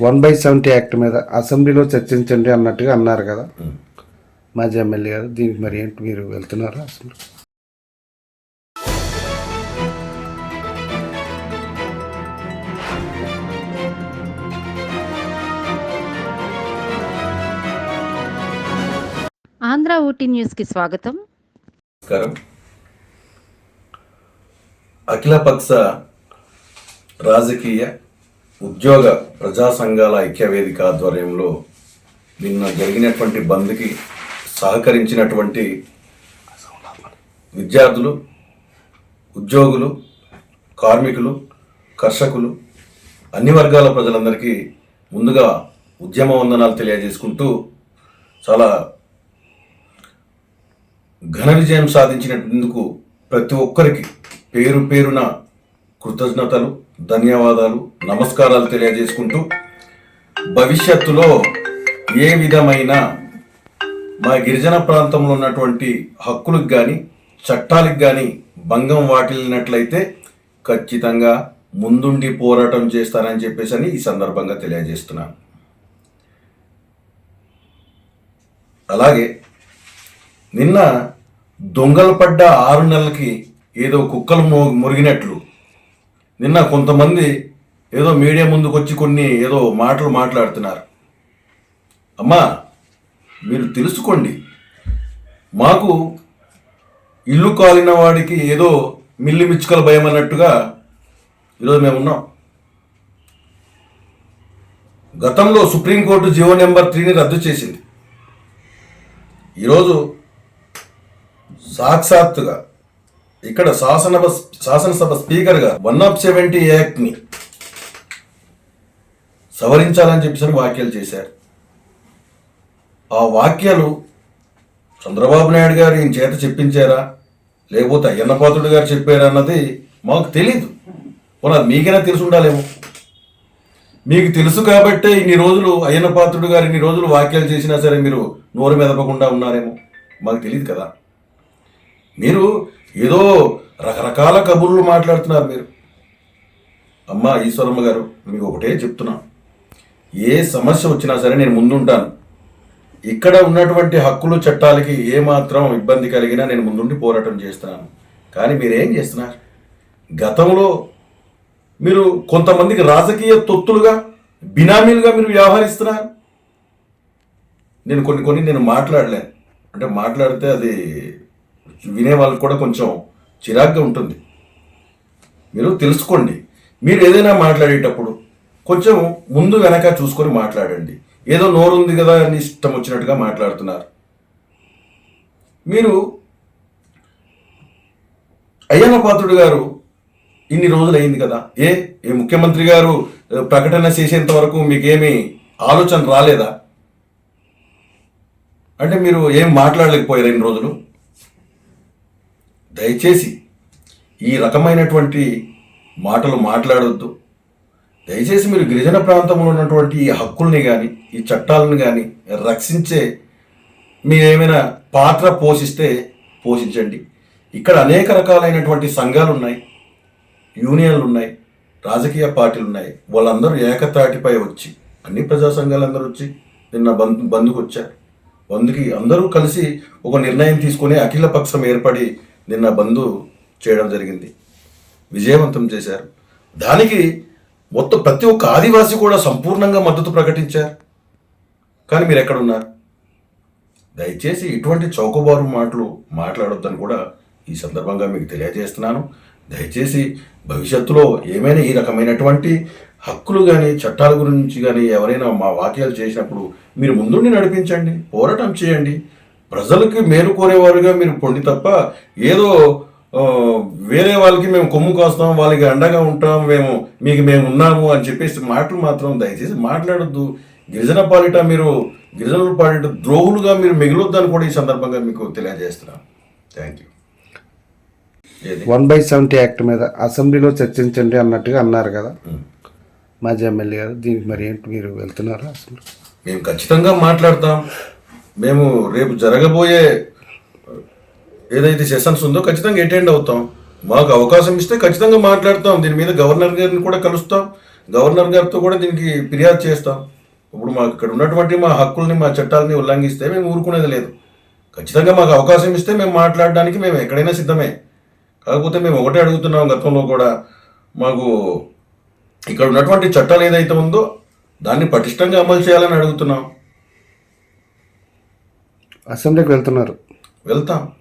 One by seventy act మీద అసెంబ్లీలో చర్చించండి అన్నట్టుగా అన్నారు కదా. మాజీ ఎమ్మెల్యే గారు దీనికి మరి ఏంటి మీరు వెళ్తున్నారా అసలు? ఆంధ్ర ఊటీ న్యూస్కి స్వాగతం. నమస్కారం. అఖిలపక్ష రాజకీయ ఉద్యోగ ప్రజా సంఘాల ఐక్యవేదిక ఆధ్వర్యంలో నిన్న జరిగినటువంటి బంద్కి సహకరించినటువంటి విద్యార్థులు ఉద్యోగులు కార్మికులు కర్షకులు అన్ని వర్గాల ప్రజలందరికీ ముందుగా ఉద్యమ వందనాలు తెలియజేసుకుంటూ చాలా ఘన విజయం సాధించినందుకు ప్రతి ఒక్కరికి పేరు పేరున కృతజ్ఞతలు. ధన్యవాదాలు నమస్కారాలు తెలియజేసుకుంటూ భవిష్యత్తులో ఏ విధమైన మా గిరిజన ప్రాంతంలో ఉన్నటువంటి హక్కులకు కానీ చట్టాలకు కానీ భంగం వాటిల్లినట్లయితే ఖచ్చితంగా ముందుండి పోరాటం చేస్తానని చెప్పేసి అని ఈ సందర్భంగా తెలియజేస్తున్నాను. అలాగే నిన్న దొంగలు పడ్డ ఆరు నెలలకి ఏదో కుక్కలు మో మురిగినట్లు నిన్న కొంతమంది ఏదో మీడియా ముందుకు వచ్చి కొన్ని ఏదో మాటలు మాట్లాడుతున్నారు. అమ్మా మీరు తెలుసుకోండి. మాకు ఇల్లు కాలిన వాడికి ఏదో మిల్లి మిచ్చుకల భయం అన్నట్టుగా ఈరోజు మేము ఉన్నాం. గతంలో సుప్రీంకోర్టు జీవో నెంబర్ త్రీని రద్దు చేసింది. ఈరోజు సాక్షాత్తుగా ఇక్కడ శాసనసభ శాసనసభ స్పీకర్గా వన్ ఆఫ్ సెవెంటీ యాక్ట్ని సవరించాలని చెప్పేసి వ్యాఖ్యలు చేశారు. ఆ వాక్యాలు చంద్రబాబు నాయుడు గారు ఈయన చేత చెప్పించారా? లేకపోతే అయ్యన్నపాత్రుడు గారు చెప్పారా అన్నది మాకు తెలీదు. పోనీ అది మీకైనా తెలిసి ఉండాలేమో. మీకు తెలుసు కాబట్టే ఇన్ని రోజులు అయ్యన్నపాత్రుడు గారు ఇన్ని రోజులు వాక్యాలు చేసినా సరే మీరు నోరు మెదపకుండా ఉన్నారేమో. మాకు తెలియదు కదా. మీరు ఏదో రకరకాల కబుర్లు మాట్లాడుతున్నారు మీరు. అమ్మ ఈశ్వరమ్మ గారు మీకు ఒకటే చెప్తున్నా. ఏ సమస్య వచ్చినా సరే నేను ముందుంటాను. ఇక్కడ ఉన్నటువంటి హక్కులు చట్టాలకి ఏమాత్రం ఇబ్బంది కలిగినా నేను ముందుండి పోరాటం చేస్తున్నాను. కానీ మీరేం చేస్తున్నారు? గతంలో మీరు కొంతమందికి రాజకీయ తొత్తులుగా బినామీలుగా మీరు వ్యవహరిస్తున్నారు. నేను కొన్ని కొన్ని నేను మాట్లాడలేను. అంటే మాట్లాడితే అది వినే వాళ్ళకి కూడా కొంచెం చిరాగ్గా ఉంటుంది. మీరు తెలుసుకోండి. మీరు ఏదైనా మాట్లాడేటప్పుడు కొంచెం ముందు వెనక చూసుకొని మాట్లాడండి. ఏదో నోరుంది కదా అని ఇష్టం వచ్చినట్టుగా మాట్లాడుతున్నారు. మీరు అయ్యన్న పాత్రుడు గారు ఇన్ని రోజులు అయింది కదా. ఏ ఏ ముఖ్యమంత్రి గారు ప్రకటన చేసేంత వరకు మీకేమీ ఆలోచన రాలేదా? అంటే మీరు ఏం మాట్లాడలేకపోయారు ఇన్ని రోజులు? దయచేసి ఈ రకమైనటువంటి మాటలు మాట్లాడొద్దు. దయచేసి మీరు గిరిజన ప్రాంతంలో ఉన్నటువంటి ఈ హక్కుల్ని కానీ ఈ చట్టాలను కానీ రక్షించే మీరేమైనా పాత్ర పోషిస్తే పోషించండి. ఇక్కడ అనేక రకాలైనటువంటి సంఘాలు ఉన్నాయి యూనియన్లు ఉన్నాయి రాజకీయ పార్టీలు ఉన్నాయి వాళ్ళందరూ ఏకతాటిపై వచ్చి అన్ని ప్రజా సంఘాలందరూ వచ్చి నిన్న బంద్ బంద్కు వచ్చారు బంద్కి అందరూ కలిసి ఒక నిర్ణయం తీసుకుని అఖిల పక్షం ఏర్పడి నిన్న బంధు చేయడం జరిగింది. విజయవంతం చేశారు. దానికి మొత్తం ప్రతి ఒక్క ఆదివాసి కూడా సంపూర్ణంగా మద్దతు ప్రకటించారు. కానీ మీరు ఎక్కడున్నారు? దయచేసి ఇటువంటి చౌకబారు మాటలు మాట్లాడొద్దని కూడా ఈ సందర్భంగా మీకు తెలియజేస్తున్నాను. దయచేసి భవిష్యత్తులో ఏమైనా ఈ రకమైనటువంటి హక్కులు కానీ చట్టాల గురించి కానీ ఎవరైనా మా వాక్యాలు చేసినప్పుడు మీరు ముందుండి నడిపించండి పోరాటం చేయండి. ప్రజలకి మేలు కోరేవారుగా మీరు పొండి తప్ప ఏదో వేరే వాళ్ళకి మేము కొమ్ము కోస్తాం వాళ్ళకి అండగా ఉంటాం మేము మీకు మేము ఉన్నాము అని చెప్పేసి మాటలు మాత్రం దయచేసి మాట్లాడొద్దు. గిరిజన పాలిట మీరు గిరిజనుల పాలిట ద్రోహులుగా మీరు మిగిలొద్దని కూడా ఈ సందర్భంగా మీకు తెలియజేస్తున్నాను thank you one by seventy act మీద అసెంబ్లీలో చర్చించండి అన్నట్టుగా అన్నారు కదా. మాజీ ఎమ్మెల్యే గారు దీనికి మరి ఏంటి మీరు వెళ్తున్నారా అసలు? మేము ఖచ్చితంగా మాట్లాడతాం. మేము రేపు జరగబోయే ఏదైతే సెషన్స్ ఉందో ఖచ్చితంగా అటెండ్ అవుతాం. మాకు అవకాశం ఇస్తే ఖచ్చితంగా మాట్లాడతాం. దీని మీద గవర్నర్ గారిని కూడా కలుస్తాం. గవర్నర్ గారితో కూడా దీనికి ఫిర్యాదు చేస్తాం. ఇప్పుడు మాకు ఇక్కడ ఉన్నటువంటి మా హక్కుల్ని మా చట్టాలని ఉల్లంఘిస్తే మేము ఊరుకునేది లేదు. ఖచ్చితంగా మాకు అవకాశం ఇస్తే మేము మాట్లాడడానికి మేము ఎక్కడైనా సిద్ధమే. కాకపోతే మేము ఒకటే అడుగుతున్నాం గతంలో కూడా మాకు ఇక్కడ ఉన్నటువంటి చట్టాలు ఏదైతే ఉందో దాన్ని పటిష్టంగా అమలు చేయాలని అడుగుతున్నాం. అసెంబ్లీకి వెళ్తున్నారు. వెళ్తాం.